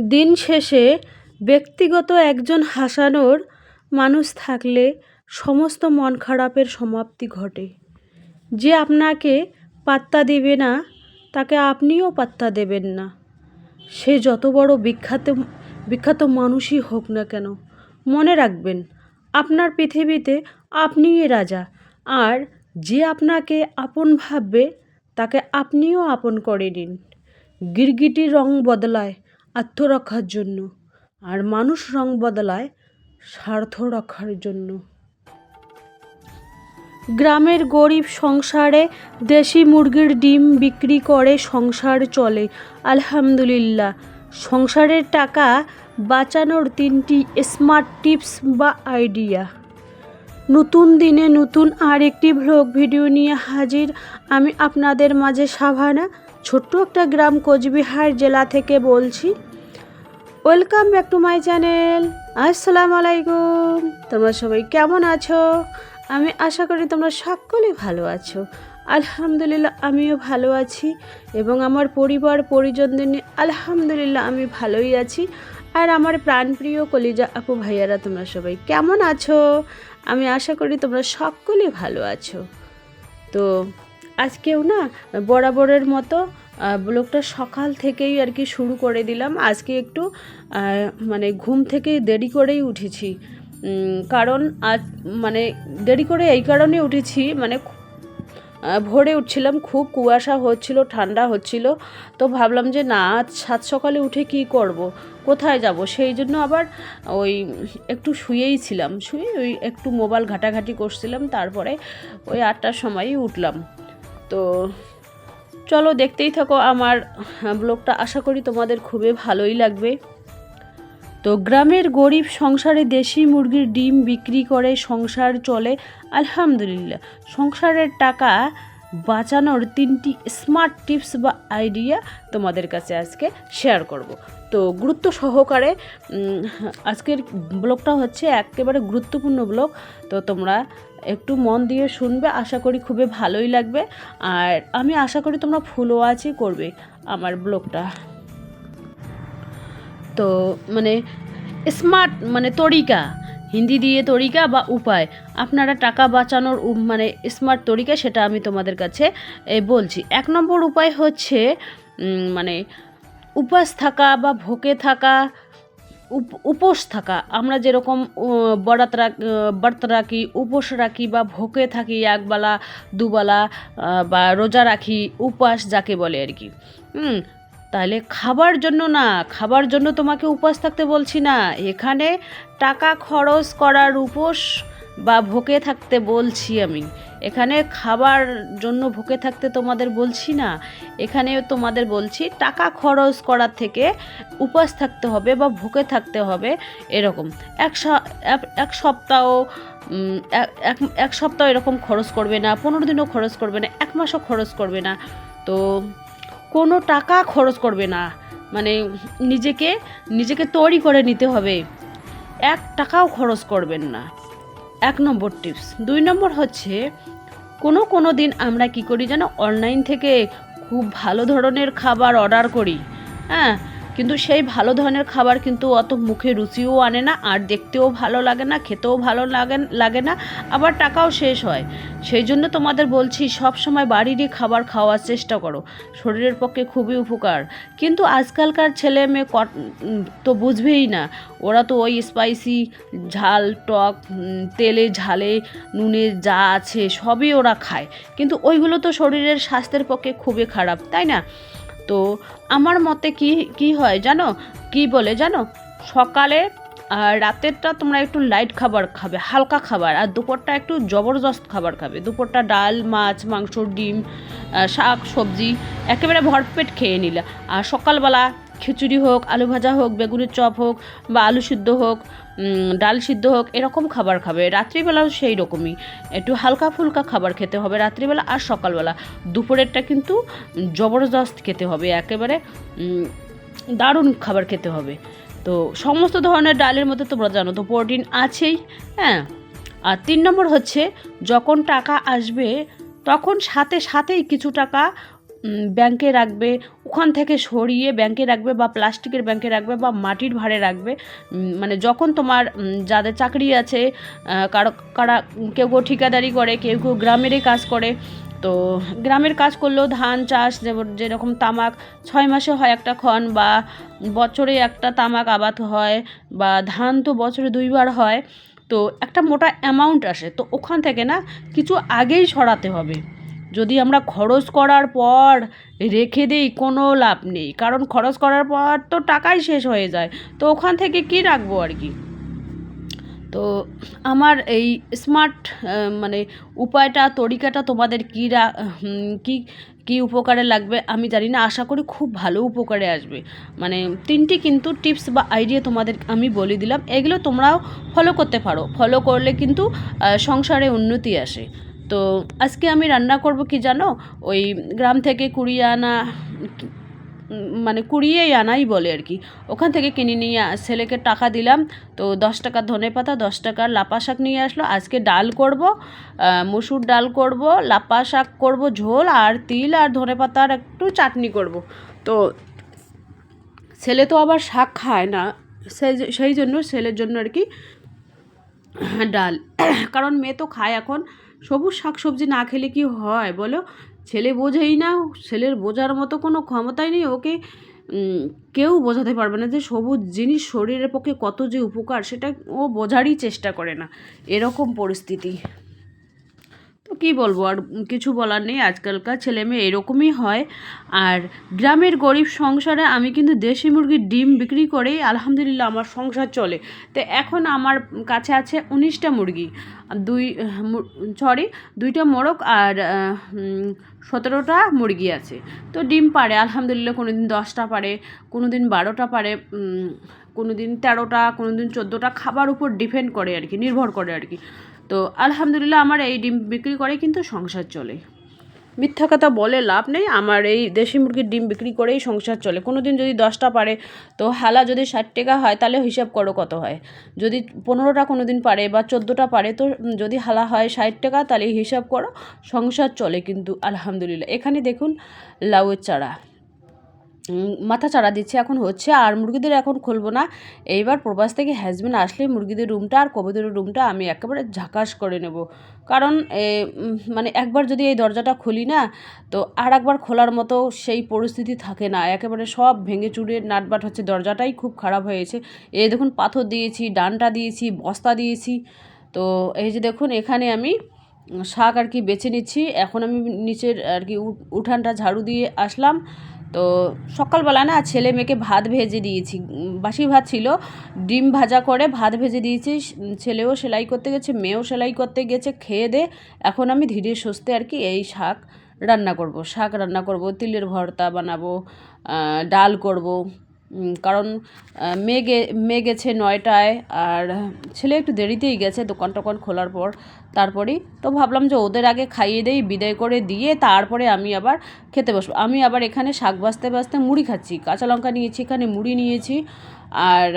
দিন শেষে ব্যক্তিগত একজন হাসানোর মানুষ থাকলে সমস্ত মন খারাপের সমাপ্তি ঘটে। যে আপনাকে পাত্তা দেবে না, তাকে আপনিও পাত্তা দেবেন না। সে যত বড় বিখ্যাত বিখ্যাত মানুষই হোক না কেন, মনে রাখবেন, আপনার পৃথিবীতে আপনিই রাজা। আর যে আপনাকে আপন ভাববে, তাকে আপনিও আপন করে নিন। গিরগিটির রং বদলায় আত্মরক্ষার জন্য আর মানুষ রং বদলায় স্বার্থ রক্ষার জন্য। গ্রামের গরিব সংসারে দেশি মুরগির ডিম বিক্রি করে সংসার চলে, আলহামদুলিল্লাহ। সংসারের টাকা বাঁচানোর তিনটি স্মার্ট টিপস বা আইডিয়া। নতুন দিনে নতুন আর একটি ভ্লগ ভিডিও নিয়ে হাজির। আমি আপনাদের মাঝে সাভানা। ছোট্ট একটা গ্রাম কোচবিহার জেলা থেকে বলছি। Welcome back to my channel আসসালামু আলাইকুম। তোমরা সবাই কেমন আছো? আমি আশা করি তোমরা সকলেই ভালো আছো। আলহামদুলিল্লাহ, আমিও ভালো আছি এবং আমার পরিবার, পরিজনদের নিয়ে আলহামদুলিল্লাহ, আমি ভালোই আছি। আর আমার প্রাণপ্রিয় কলিজা আপু ভাইয়ারা, তোমরা সবাই কেমন আছো? আমি আশা করি তোমরা সকলেই ভালো আছো। তো আজকেও না বরাবরের মতো ব্লগটা সকাল থেকেই আর কি শুরু করে দিলাম। আজকে একটু মানে ঘুম থেকে দেরি করেই উঠেছি। কারণ আজ মানে দেরি করে এই কারণে উঠেছি মানে ভোরে উঠছিলাম, খুব কুয়াশা হচ্ছিল, ঠান্ডা হচ্ছিল। তো ভাবলাম যে না, আজ সাত সকালে উঠে কি করব? কোথায় যাব? সেই জন্য আবার ওই একটু শুয়েই ছিলাম। শুয়ে ওই একটু মোবাইল ঘাটাঘাটি করছিলাম, তারপরে ওই আটটার সময়ই উঠলাম। তো চলো দেখতেই থাকো আমার ব্লগটা। আশা করি তোমাদের খুবই ভালোই লাগবে। তো গ্রামের গরিব সংসারে দেশি মুরগির ডিম বিক্রি করে সংসার চলে, আলহামদুলিল্লাহ। সংসারের টাকা বাঁচানোর তিনটি স্মার্ট টিপস বা আইডিয়া তোমাদের কাছে আজকে শেয়ার করব। তো গুরুত্ব সহকারে আজকের ব্লগটা হচ্ছে একেবারে গুরুত্বপূর্ণ ব্লগ। তো তোমরা একটু মন দিয়ে শুনবে, আশা করি খুবই ভালোই লাগবে। আর আমি আশা করি তোমরা ফুল ওয়াচই করবে আমার ব্লগটা। তো মানে স্মার্ট মানে তরিকা হিন্দি দিয়ে তরিকা বা উপায়। আপনারা টাকা বাঁচানোর মানে স্মার্ট তরিকা সেটা আমি তোমাদের কাছে বলছি। এক নম্বর উপায় হচ্ছে মানে উপাস থাকা বা ভোকে থাকা, উপ- উপোস থাকা। আমরা যেরকম বরাত রাখ ব্রত রাখি, উপোস রাখি বা ভোকে থাকি একবেলা, দুবেলা বা রোজা রাখি, উপাস যাকে বলে আর কি। তাহলে খাবার জন্য না, খাবার জন্য তোমাকে উপোস থাকতে বলছি না। এখানে টাকা খরচ করার উপোস বা ভোকে থাকতে বলছি আমি। এখানে খাবার জন্য ভোকে থাকতে তোমাদের বলছি না। এখানে তোমাদের বলছি টাকা খরচ করার থেকে উপাস থাকতে হবে বা ভুকে থাকতে হবে এরকম। এক এক- সপ্তাহ এক সপ্তাহ এরকম খরচ করবে না, পনেরো দিনও খরচ করবে না, এক মাসও খরচ করবে না। তো কোনো টাকা খরচ করবে না। মানে নিজেকে নিজেকে তৈরি করে নিতে হবে। এক টাকাও খরচ করবেন না। এক নম্বর টিপস। দুই নম্বর হচ্ছে, কোনো কোনো দিন আমরা কি করি যেন, অনলাইন থেকে খুব ভালো ধরনের খাবার অর্ডার করি। হ্যাঁ? কিন্তু সেই ভালো ধরনের খাবার কিন্তু অত মুখে রুচিও আনে না, আর দেখতেও ভালো লাগে না, খেতেও ভালো লাগে লাগে না, আবার টাকাও শেষ হয়। সেই জন্য তোমাদের বলছি, সব সময় বাড়িরই খাবার খাওয়ার চেষ্টা করো। শরীরের পক্ষে খুবই উপকার। কিন্তু আজকালকার ছেলে মেয়ে তো বুঝবেই না। ওরা তো ওই স্পাইসি ঝাল, টক তেলে ঝালে, নুনে যা আছে সবই ওরা খায়। কিন্তু ওইগুলো তো শরীরের স্বাস্থ্যের পক্ষে খুবই খারাপ, তাই না? তো আমার মতে কি কি হয় জানো? কি বলে জানো? সকালে আর রাতেরটা তোমরা একটু লাইট খাবার খাবে, হালকা খাবার। আর দুপুরটা একটু জবরদস্ত খাবার খাবে। দুপুরটা ডাল, মাছ, মাংস, ডিম শাক, সবজি, একেবারে ভরপেট খেয়ে নিলে। আর সকালবেলা খিচুড়ি হোক, আলু ভাজা হোক, বেগুনের চপ হোক বা আলু সিদ্ধ হোক ডাল সিদ্ধ হোক, এরকম খাবার খাবে। রাত্রিবেলাও সেই রকমই। একটু হালকা ফুলকা খাবার খেতে হবে রাত্রিবেলা আর সকালবেলা। দুপুরেরটা কিন্তু জবরদস্ত খেতে হবে, একেবারে দারুণ খাবার খেতে হবে। তো সমস্ত ধরনের ডালের মধ্যে তোমরা জানো তো প্রোটিন আছেই হ্যাঁ? আর তিন নম্বর হচ্ছে, যখন টাকা আসবে, তখন সাথে সাথেই কিছু টাকা ব্যাংকে রাখবে, ওখান থেকে সরিয়ে ব্যাংকে রাখবে বা প্লাস্টিকের ব্যাংকে রাখবে বা মাটির ভাড়ে রাখবে। মানে যখন তোমার যাদের চাকরি আছে কারও, কারা, কেউ কেউ ঠিকাদারি করে, কেউ কেউ গ্রামেরই কাজ করে, তো গ্রামের কাজ করলেও ধান চাষ যেরকম তামাক, ছয় মাসে হয় একটা ক্ষণ বা বছরে একটা তামাক আবাদ হয় বা ধান তো বছরে দুইবার হয়, তো একটা মোটা অ্যামাউন্ট আসে, তো ওখান থেকে না কিছু আগেই সরাতে হবে। যদি আমরা খরচ করার পর রেখে দিই, কোনো লাভ নেই। কারণ খরচ করার পর তো টাকাই শেষ হয়ে যায়। তো ওখান থেকে কি রাখব আর কি? তো আমার এই স্মার্ট মানে উপায়টা, তরিকাটা তোমাদের কী কী কী উপকারে লাগবে আমি জানি না। আশা করি খুব ভালো উপকারে আসবে। মানে তিনটি কিন্তু টিপস বা আইডিয়া তোমাদের আমি বলে দিলাম। এগুলো তোমরাও ফলো করতে পারো। ফলো করলে কিন্তু সংসারে উন্নতি আসে। তো আজকে আমি রান্না করব কি জানো? ওই গ্রাম থেকে কুড়িয়ে আনা মানে কুড়িয়েই আনাই বলে আর কি। ওখান থেকে কিনে নিয়ে ছেলেকে টাকা দিলাম। তো দশ টাকার ধনে পাতা, দশ টাকার লাপা শাক নিয়ে আসলো। আজকে ডাল করব মসুর ডাল করব, লাপা শাক করব, ঝোল আর তিল আর ধনে পাতার একটু চাটনি করব। তো ছেলে তো আবার শাক খায় না সেই জন্য ছেলের জন্য আর কি, ডাল। কারণ মেয়ে তো খায় এখন। সবুজ শাক সবজি না খেলে কি হয় বলো? ছেলে বোঝেই না, ছেলের বোঝার মতো কোনো ক্ষমতাই নেই, ওকে কেউ বোঝাতে পারবে না যে সবুজ জিনিস শরীরের পক্ষে কত যে উপকার, সেটা ও বোঝারই চেষ্টা করে না। এরকম পরিস্থিতি। তো কী বলব? আর কিছু বলার নেই। আজকালকার ছেলে মেয়ে এরকমই হয়। আর গ্রামের গরিব সংসারে আমি কিন্তু দেশি মুরগির ডিম বিক্রি করেই আলহামদুলিল্লাহ আমার সংসার চলে। তো এখন আমার কাছে আছে উনিশটা মুরগি। দুই সরি দুইটা মোরগ আর সতেরোটা মুরগি আছে। তো ডিম পারে, আলহামদুলিল্লাহ কোনো দিন দশটা পারে কোনো দিন বারোটা পারে কোনো দিন তেরোটা কোনো দিন চোদ্দোটা। খাবার উপর ডিপেন্ড করে আর কি, নির্ভর করে আর কি। তো আলহামদুলিল্লাহ আমার এই ডিম বিক্রি করে কিন্তু সংসার চলে। মিথ্যা কথা বলে লাভ নেই, আমার এই দেশি মুরগির ডিম বিক্রি করেই সংসার চলে। কোনো দিন যদি দশটা পারে, তো হালা যদি ষাট টাকা হয়, তাহলে হিসাব করো কত হয়। যদি পনেরোটা কোনো দিন পারে বা চোদ্দোটা পারে, তো যদি হালা হয় ষাট টাকা, তাহলে হিসাব করো, সংসার চলে কিন্তু আলহামদুলিল্লাহ। এখানে দেখুন লাউয়ের চারা। মাথা চারা দিচ্ছে, এখন হচ্ছে আর মুরগিদের এখন খুলবো না। এইবার প্রবাস থেকে হাজব্যান্ড আসলে মুরগিদের রুমটা আর কবুতরের রুমটা আমি একেবারে ঝাকাস করে নেব। কারণ মানে একবার যদি এই দরজাটা খুলি না, তো আর একবার খোলার মতো সেই পরিস্থিতি থাকে না। একেবারে সব ভেঙে চুরে নাটবাট হচ্ছে, দরজাটাই খুব খারাপ হয়েছে। এই দেখুন পাথর দিয়েছি, ডানটা দিয়েছি, বস্তা দিয়েছি। তো এই যে দেখুন, এখানে আমি শাক আর কি বেছে নিচ্ছি। এখন আমি নিচের আর কি উঠ- উঠানটা ঝাড়ু দিয়ে আসলাম। তো সকালবেলা না ছেলে মেয়েকে ভাত ভেজে দিয়েছি। বাসি ভাত ছিল, ডিম ভাজা করে ভাত ভেজে দিয়েছি। ছেলেও সেলাই করতে গেছে, মেয়েও সেলাই করতে গেছে, খেয়ে দে। এখন আমি ধীরে সুস্থে আর কি এই শাক রান্না করব। শাক রান্না করব, তিলের ভর্তা বানাবো ডাল করব। কারণ মেয়ে গে, মেয়ে গেছে নয়টায়, আর ছেলে একটু দেরিতেই গেছে দোকান টোকান খোলার পর। তারপরেই তো ভাবলাম যে ওদের আগে খাইয়ে দেই, বিদায় করে দিয়ে তারপরে আমি আবার খেতে বসবো। আমি আবার এখানে শাক বাজতে বাজতে মুড়ি খাচ্ছি, কাঁচা লঙ্কা নিয়েছি, এখানে মুড়ি নিয়েছি, আর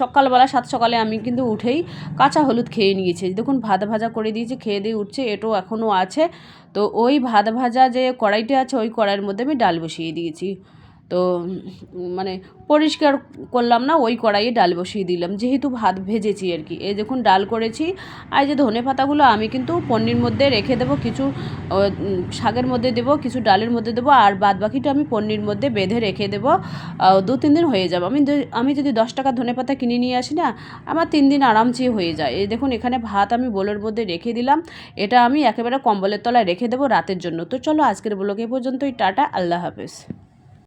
সকালবেলা, সাত সকালে আমি কিন্তু উঠেই কাঁচা হলুদ খেয়ে নিয়েছি। দেখুন, ভাত ভাজা করে দিয়েছি, খেয়ে দিয়ে উঠছে এটাও এখনও আছে। তো ওই ভাত ভাজা যে কড়াইটা আছে, ওই কড়াইয়ের মধ্যে আমি ডাল বসিয়ে দিয়েছি। তো মানে পরিষ্কার করলাম না, ওই কড়াইয়ে ডাল বসিয়ে দিলাম। যেহেতু ভাত ভেজেছি আর কি। এই দেখুন, ডাল করেছি। আর যে ধনে পাতাগুলো, আমি কিন্তু পনির মধ্যে রেখে দেবো, কিছু শাকের মধ্যে দেবো, কিছু ডালের মধ্যে দেবো, আর বাদ বাকিটা আমি পনির মধ্যে বেঁধে রেখে দেবো। দু, তিন দিন হয়ে যাবে। আমি আমি যদি দশ টাকা ধনে পাতা কিনে নিয়ে আসি না, আমার তিন দিন আরামসে হয়ে যায়। এই দেখুন, এখানে ভাত আমি বোলের মধ্যে রেখে দিলাম। এটা আমি একেবারে কম্বলের তলায় রেখে দেবো রাতের জন্য। তো চলো, আজকের ব্লগ পর্যন্তই। টাটা, আল্লাহ হাফেজ।